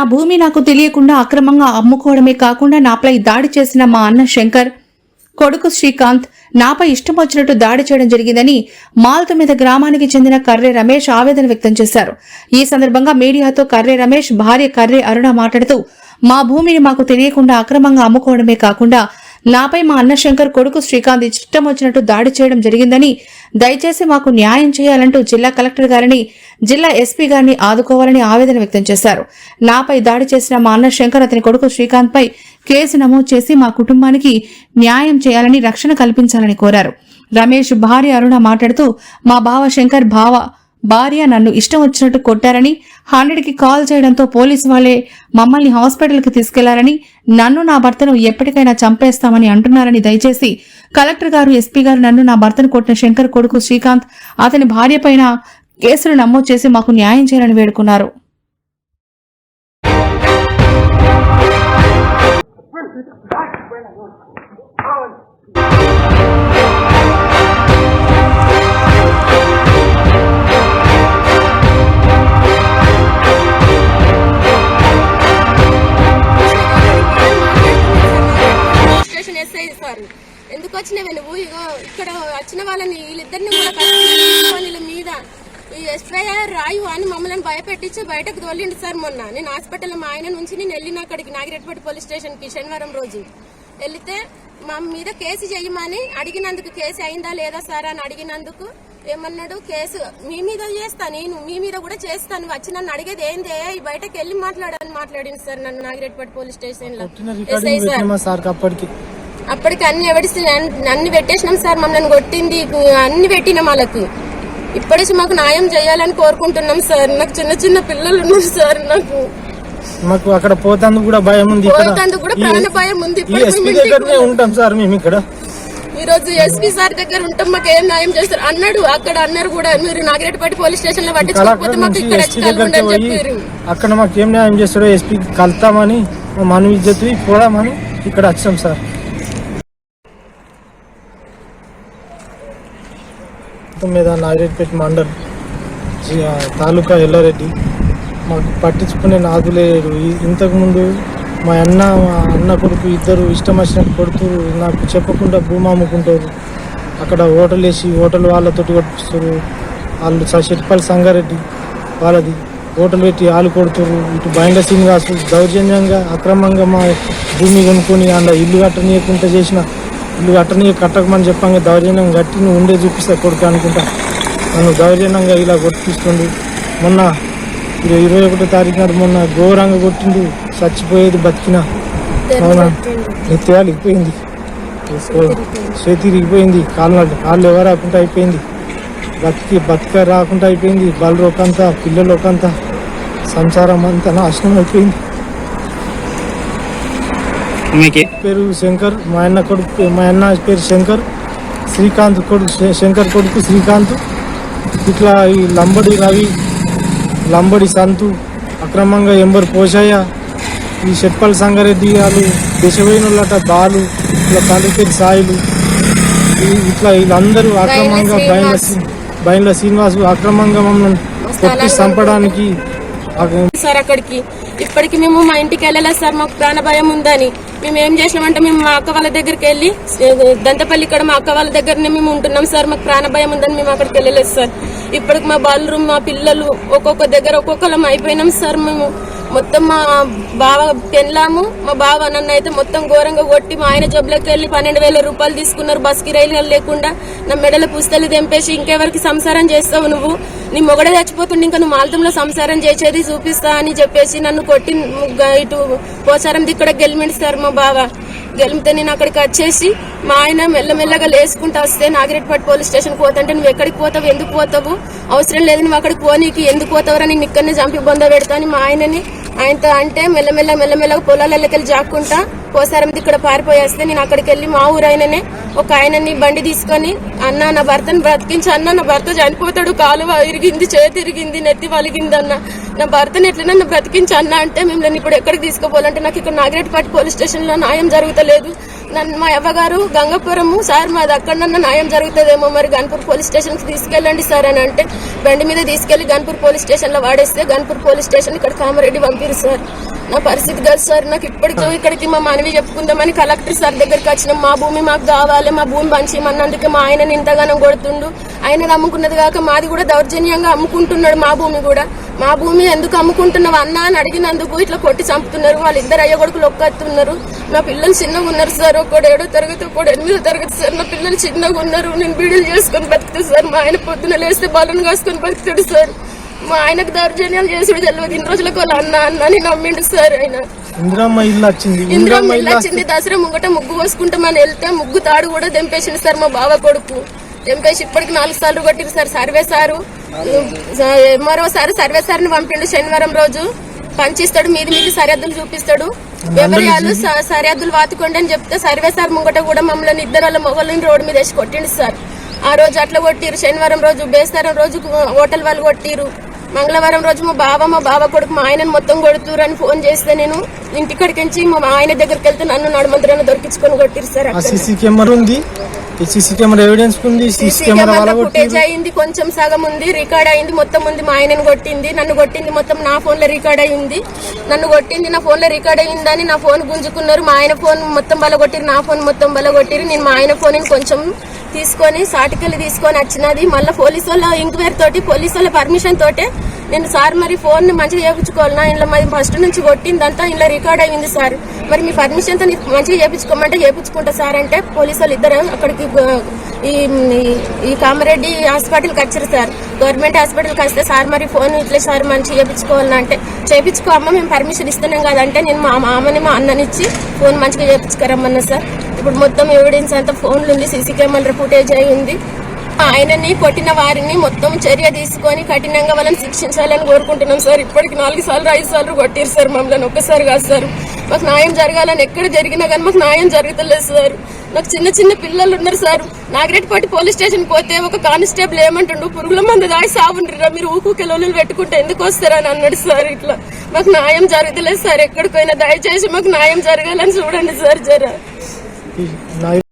నా భూమి నాకు తెలియకుండా అక్రమంగా అమ్ముకోవడమే కాకుండా నాపై దాడి చేసిన మా అన్న శంకర్ కొడుకు శ్రీకాంత్ నాపై ఇష్టం వచ్చినట్టు దాడి చేయడం జరిగిందని మాల్తుమిద గ్రామానికి చెందిన కర్రె రమేష్ ఆవేదన వ్యక్తం చేశారు. ఈ సందర్భంగా మీడియాతో కర్రె రమేష్ భార్య కర్రె అరుణ మాట్లాడుతూ మా భూమిని మాకు తెలియకుండా అక్రమంగా అమ్ముకోవడమే కాకుండా నాపై మా అన్న శంకర్ కొడుకు శ్రీకాంత్ ఇష్టం వచ్చినట్టు దాడి చేయడం జరిగిందని దయచేసి మాకు న్యాయం చేయాలంటూ జిల్లా కలెక్టర్ గారిని జిల్లా ఎస్పీ గారిని ఆదుకోవాలని ఆవేదన వ్యక్తం చేశారు. నాపై దాడి చేసిన మా అన్న శంకర్ అతని కొడుకు శ్రీకాంత్ పై కేసు నమోదు చేసి మా కుటుంబానికి న్యాయం చేయాలని రక్షణ కల్పించాలని కోరారు. రమేష్ భార్య అరుణ మాట్లాడుతూ మా బావ శంకర్ బావ భార్య నన్ను ఇష్టం వచ్చినట్టు కొట్టారని హండ్రెడ్కి కాల్ చేయడంతో పోలీసు వాళ్ళే మమ్మల్ని హాస్పిటల్కి తీసుకెళ్ళారని నన్ను నా భర్తను ఎప్పటికైనా చంపేస్తామని అంటున్నారని దయచేసి కలెక్టర్ గారు ఎస్పీ గారు నన్ను నా భర్తను కొట్టిన శంకర్ కొడుకు శ్రీకాంత్ అతని భార్య పైన కేసులు నమోదు చేసి మాకు న్యాయం చేయాలని వేడుకున్నారు. ఇక్కడ వచ్చిన వాళ్ళని వీళ్ళిద్దరిని కూడా వీళ్ళ మీద ఈ ఎస్ఐఆర్ రాయు అని మమ్మల్ని భయపెట్టించి బయటకు తోలిండు సార్ మొన్న. నేను హాస్పిటల్ మా ఆయన నుంచి నేను వెళ్ళిన అక్కడికి నాగిరెడ్డిపేట పోలీస్ స్టేషన్కి శనివారం రోజు. వెళ్తే మా మీద కేసు చేయమని అడిగినందుకు కేసు అయిందా లేదా సార్ అని అడిగినందుకు ఏమన్నాడు? కేసు మీ మీద చేస్తా నేను మీ మీద కూడా చేస్తాను వచ్చి నన్ను అడిగేది ఏందే? బయటకు వెళ్ళి మాట్లాడని మాట్లాడింది సార్ నన్ను నాగిరెడ్డిపేట పోలీస్ స్టేషన్లో ఎస్ఐ సార్. అప్పటికి అన్ని ఎవడిసి అన్ని పెట్టేసినాం సార్ మమ్మల్ని కొట్టింది అన్ని పెట్టినాం వాళ్ళకు. ఇప్పటికి మాకు న్యాయం చేయాలని కోరుకుంటున్నాం సార్. నాకు చిన్న చిన్న పిల్లలు ఉన్నారు సార్ నాకు మాకు అక్కడ పోతాందుకు కూడా భయం ఉంది కూడా ప్రాణ భయం ఉంది. ఉంటాం సార్ మేము ఇక్కడ. ఈ రోజు ఎస్పీ సార్ దగ్గర ఉంటాం మాకు ఏం న్యాయం చేస్తారు? అన్నాడు అక్కడ అన్నారు కూడా మీరు నాగిరెడ్డిపేట పోలీస్ స్టేషన్లో పట్టించుకోకపోతే మాకు ఇక్కడ చెప్పారు. అక్కడ మాకు ఏం న్యాయం చేస్తాడో ఎస్పీ కలుతామని మా మను ఇజ్జత్ పోదామని ఇక్కడ వచ్చాం సార్. మొత్తం మీద నాగిరెడ్డిపేట మండల్ తాలూకా ఎల్లారెడ్డి. మాకు పట్టించుకునే నాదు లేడు ఇంతకుముందు మా అన్న మా అన్న కొడుకు ఇద్దరు ఇష్టం వచ్చినట్టు కొడుతూ నాకు చెప్పకుండా భూమి అమ్ముకుంటారు. అక్కడ హోటల్ వేసి హోటల్ వాళ్ళతోటి కొట్టిస్తారు వాళ్ళు స- చెట్పల్లి సంగారెడ్డి వాళ్ళది. హోటల్ పెట్టి వాళ్ళు కొడుతారు ఇటు బైండ రాసు దౌర్జన్యంగా అక్రమంగా మా భూమి కొనుక్కొని అందులో ఇల్లు కట్టనీయకుండా చేసిన ఇల్లు కట్టనీయ కట్టకమని చెప్పంగా దౌర్జన్యం కట్టి నువ్వు ఉండే చూపిస్తా కొడుకు అనుకుంటా. నన్ను దౌర్జన్యంగా ఇలా కొట్టిస్తుండు. మొన్న ఇరవై ఒకటో తారీఖు నాడు మొన్న ఘోరంగా కొట్టిండు. చచ్చిపోయేది బతికిన. అవునా? నెత్తియాలు ఇరిగిపోయింది. చేతి ఇరిగిపోయింది కాళ్ళు కాళ్ళు ఎవరు రాకుండా అయిపోయింది. బతికి బతిక రాకుండా అయిపోయింది. బలు ఒకంతా పిల్లలు ఒకంతా సంసారం అంతా నాశనం అయిపోయింది. మీకు? పేరు శంకర్ మా అన్న కొడుకు మా అన్న పేరు శంకర్ శ్రీకాంత్ కొడుకు శంకర్ కొడుకు శ్రీకాంత్ ఇట్లా ఈ లంబడి రవి లంబడి సంతు అక్రమంగా ఎంబర్ పోషయ్య ఈ షెట్పల్ సంగారెడ్డి వాళ్ళు దేశపోయినట బాలు ఇట్లా తండ్రి సాయిలు ఇట్లా వీళ్ళందరూ అక్రమంగా బయల బయల శ్రీనివాసు అక్రమంగా మమ్మల్ని కొట్టి చంపడానికి సార్ అక్కడికి. ఇప్పటికి మేము మా ఇంటికి వెళ్ళలేదు సార్ మాకు ప్రాణ భయం ఉందని. మేము ఏం చేసినామంటే మేము మా అక్క వాళ్ళ దగ్గరికి వెళ్ళి దంతపల్లి ఇక్కడ మా అక్క వాళ్ళ దగ్గరనే మేము ఉంటున్నాం సార్ మాకు ప్రాణ భయం ఉందని మేము అక్కడికి వెళ్ళలేదు సార్. ఇప్పటికి మా బాలు మా పిల్లలు ఒక్కొక్క దగ్గర ఒక్కొక్కరం అయిపోయినాం సార్ మేము. మొత్తం మా బావ పెళ్ళాము మా బావ నన్ను అయితే మొత్తం ఘోరంగా కొట్టి మా ఆయన జబ్బులోకి వెళ్ళి పన్నెండు వేల రూపాయలు తీసుకున్నారు బస్కి రైలు లేకుండా. నా మెడల పుస్తలు తెంపేసి ఇంకెవరికి సంసారం చేస్తావు నువ్వు? నీ మొగడే చచ్చిపోతుండే ఇంకా నువ్వు మాల్తంలో సంసారం చేసేది చూపిస్తా అని చెప్పేసి నన్ను కొట్టి ఇటు పోసారం దిక్కడ గెలిమిడిస్తారు మా బావ. గెలిమితే నేను అక్కడికి వచ్చేసి మా ఆయన మెల్లమెల్లగా లేసుకుంటూ వస్తే నాగిరెడ్డిపేట పోలీస్ స్టేషన్ పోతుంటే నువ్వు ఎక్కడికి పోతావు ఎందుకు పోతావు? అవసరం లేదు నువ్వు అక్కడికి పోనీకి ఎందుకు పోతావురా? నేను ఇక్కడనే చంపి బొంద పెడతా అని మా ఆయనని ఆయనతో అంటే మెల్లమెల్ల మెల్లమెల్లగా పొలాలకి వెళ్ళి జాక్కుంటా పోసారం ఇక్కడ పారిపోయేస్తే నేను అక్కడికి వెళ్ళి మా ఊరు ఆయననే ఒక ఆయనని బండి తీసుకొని అన్న నా భర్తను బ్రతికించి అన్న నా భర్త చనిపోతాడు కాలువ ఇరిగింది చేతి ఇరిగింది నెత్తి వలిగింది అన్న. నా భర్తను ఎట్లనన్నా బ్రతికించి అన్న అంటే మిమ్మల్ని ఇప్పుడు ఎక్కడికి తీసుకుపోవాలంటే నాకు ఇక్కడ నాగిరెడ్డిపేట పోలీస్ స్టేషన్లో న్యాయం జరుగుతలేదు. నన్ను మా అవ్వగారు గంగపురము సార్ మాది అక్కడన్నా న్యాయం జరుగుతుందేమో మరి గన్పూర్ పోలీస్ స్టేషన్కి తీసుకెళ్ళండి సార్ అని అంటే బండి మీద తీసుకెళ్ళి గన్పూర్ పోలీస్ స్టేషన్లో వాడేస్తే గన్పూర్ పోలీస్ స్టేషన్ ఇక్కడ కామారెడ్డి పంపిరు సార్. నా పరిస్థితి కాదు సార్. నాకు ఇప్పటికీ ఇక్కడికి మా మనవి చెప్పుకుందామని కలెక్టర్ సార్ దగ్గరికి వచ్చినాం. మా భూమి మాకు కావాలి మా భూమి పంచిమన్నందుకే మా ఆయన ఇంతగానం కొడుతుండు. ఆయన నమ్ముకున్నది కాక మాది కూడా దౌర్జన్యంగా అమ్ముకుంటున్నాడు మా భూమి కూడా. మా భూమి ఎందుకు అమ్ముకుంటున్నావు అన్నా అని అడిగినందుకు ఇట్లా కొట్టి చంపుతున్నారు. వాళ్ళిద్దరు అయ్య కొడుకులు ఒక్కతున్నారు నా పిల్లలు చిన్నగా ఉన్నారు సార్. ఒకడు ఏడో తరగతి ఒకడు ఎనిమిదో తరగతి సార్. నా పిల్లలు చిన్నగా ఉన్నారు. నేను బీడీలు చేసుకొని బతుకుతాను సార్. మా ఆయన పొద్దున లేస్తే బలను కాసుకొని బతుకుతాడు సార్. మా ఆయనకు దౌర్జన్యాలు చేసుడు తెలియదు ఇన్ని రోజులకు వాళ్ళ అన్న అన్న అని నమ్మిండు సార్ ఆయన. ఇందిరమ్మ ఇల్లు వచ్చింది. ఇందిరమ్మ ఇల్లు వచ్చింది. దసరా ముంగట ముగ్గు పోసుకుంటామని వెళ్తే ముగ్గు తాడు కూడా తెంపేసింది సార్ మా బావ కొడుకు. తెంపేసి ఇప్పటికి నాలుగు సార్లు కొట్టిరు సార్ సర్వే సారు. మరోసారి సర్వే సార్ని పంపిండు శనివారం రోజు. పంచిస్తాడు మీది మీది సరిహద్దులు చూపిస్తాడు. ఎవరియాలు సరిహద్దులు వాతుకోండి అని చెప్తే సర్వే సార్ ముంగట కూడా మమ్మల్ని ఇద్దరు వాళ్ళ మొగళ్ళని రోడ్డు మీద వేసి కొట్టిండు సార్. ఆ రోజు అట్లా కొట్టిరు. శనివారం రోజు బేస్తారం రోజు హోటల్ వాళ్ళు కొట్టిరు. మంగళవారం రోజు మా బావ మా బావ కొడుకు మా ఆయనను మొత్తం కొడుతురు అని ఫోన్ చేస్తే నేను ఇంటికడికించి మా ఆయన దగ్గరికి వెళ్తే నన్ను నడుమంతరాన్ని దొరికించుకొని కొట్టిరు సార్ సీసీ కెమెరా ఉంది. సీసీ కెమెరా ఎవిడెన్స్ ఉంది. సీసీ కెమెరా ఫుటేజ్ అయింది కొంచెం సగం ఉంది రికార్డ్ అయింది మొత్తం ఉంది మా ఆయనను కొట్టింది నన్ను కొట్టింది మొత్తం నా ఫోన్లో రికార్డ్ అయింది. నన్ను కొట్టింది నా ఫోన్లో రికార్డ్ అయిందని నా ఫోన్ గుంజుకున్నారు. మా ఆయన ఫోన్ మొత్తం బలగొట్టిరు నా ఫోన్ మొత్తం బలగొట్టిరు నేను మా ఆయన ఫోన్ కొంచెం తీసుకొని సాటికల్లి తీసుకొని వచ్చినది. మళ్ళీ పోలీసు వాళ్ళ ఎంక్వైరీ తోటి పోలీసు వాళ్ళ పర్మిషన్ తోటే నేను సార్ మరి ఫోన్ని మంచిగా చేయించుకోవాలన్నా ఇంట్లో మరి ఫస్ట్ నుంచి కొట్టిందంతా ఇంట్లో రికార్డ్ అయింది సార్. మరి మీ పర్మిషన్తో నీకు మంచిగా చేయించుకోమంటే చేయించుకుంటా సార్ అంటే పోలీసు వాళ్ళు ఇద్దరు అక్కడికి ఈ ఈ- కామారెడ్డి హాస్పిటల్కి వచ్చారు సార్. గవర్నమెంట్ హాస్పిటల్కి వస్తే సార్ మరి ఫోన్ ఇట్లా సార్ మంచిగా చేయించుకోవాలన్నా అంటే చేయించుకో అమ్మ మేము పర్మిషన్ ఇస్తున్నాం కదంటే నేను మా మామని మా అన్ననిచ్చి ఫోన్ మంచిగా చేయించుకోరమ్మన్నా సార్. ఇప్పుడు మొత్తం ఎవిడెన్స్ అంతా ఫోన్లు ఉంది సీసీ కెమెరా ఫుటేజ్ అయి ఉంది. ఆయనని కొట్టిన వారిని మొత్తం చర్య తీసుకొని కఠినంగా వాళ్ళని శిక్షించాలని కోరుకుంటున్నాం సార్. ఇప్పటికి నాలుగు సార్లు ఐదు సార్లు కొట్టారు సార్ మమ్మల్ని. ఒక్కసారి కాదు సార్. మాకు న్యాయం జరగాలని ఎక్కడ జరిగినా కానీ మాకు న్యాయం జరగతలేదు సార్. నాకు చిన్న చిన్న పిల్లలు ఉన్నారు సార్. నాగరెడ్డిపట్టి పోలీస్ స్టేషన్ పోతే ఒక కానిస్టేబుల్ ఏమంటుండు పురుగుల మంది దాడి సాగుండ్రా మీరు ఊకుకెలోళ్ళు పెట్టుకుంటే ఎందుకు వస్తారని అన్నాడు సార్ ఇట్లా. మాకు న్యాయం జరుగుతలేదు సార్. ఎక్కడికైనా దయచేసి మాకు న్యాయం జరగాలని చూడండి సార్ జర. నా